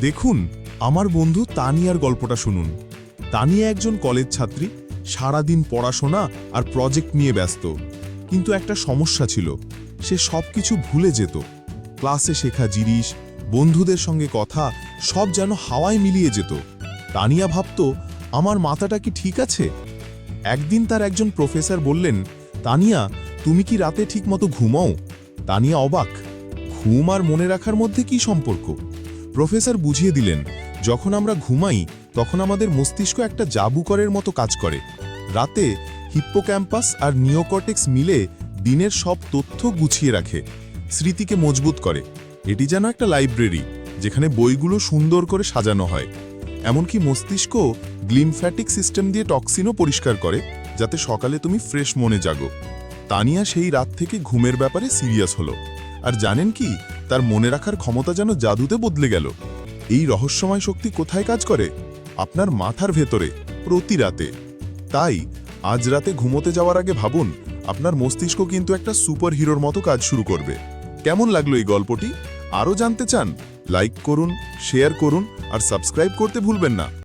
দেখুন, আমার বন্ধু তানিয়ার গল্পটা শুনুন। তানিয়া একজন কলেজ ছাত্রী, সারাদিন পড়াশোনা আর প্রজেক্ট নিয়ে ব্যস্ত। কিন্তু একটা সমস্যা ছিল, সে সব কিছু ভুলে যেত। ক্লাসে শেখা জিনিস, বন্ধুদের সঙ্গে কথা, সব যেন হাওয়ায় মিলিয়ে যেত। তানিয়া ভাবত, আমার মাথাটা কি ঠিক আছে? একদিন তার একজন প্রফেসর বললেন, তানিয়া, তুমি কি রাতে ঠিকমতো ঘুমাও? তানিয়া অবাক, ঘুম আর মনে রাখার মধ্যে কি সম্পর্ক? প্রফেসর বুঝিয়ে দিলেন, যখন আমরা ঘুমাই, তখন আমাদের মস্তিষ্ক একটা জাবুকরের মতো কাজ করে। রাতে হিপ্পোক্যাম্পাস আর নিওকর্টেক্স মিলে দিনের সব তথ্য গুছিয়ে রাখে, স্মৃতিকে মজবুত করে। এটি যেন একটা লাইব্রেরি, যেখানে বইগুলো সুন্দর করে সাজানো হয়। এমনকি মস্তিষ্ক গ্লিমফ্যাটিক সিস্টেম দিয়ে টক্সিনও পরিষ্কার করে, যাতে সকালে তুমি ফ্রেশ মনে জাগো। তানিয়া সেই রাত থেকে ঘুমের ব্যাপারে সিরিয়াস হলো। আর জানেন কি তার মনে রাখার ক্ষমতা যেন জাদুতে বদলে গেল। এই রহস্যময় শক্তি কোথায় কাজ করে? আপনার মাথার ভেতরে, প্রতি রাতে। তাই, আজ রাতে ঘুমোতে যাওয়ার আগে ভাবুন, আপনার মস্তিষ্ক কিন্তু একটা সুপার হিরোর মতো কাজ শুরু করবে। কেমন লাগল এই গল্পটি? আরও জানতে চান? লাইক করুন, শেয়ার করুন, আর সাবস্ক্রাইব করতে ভুলবেন না।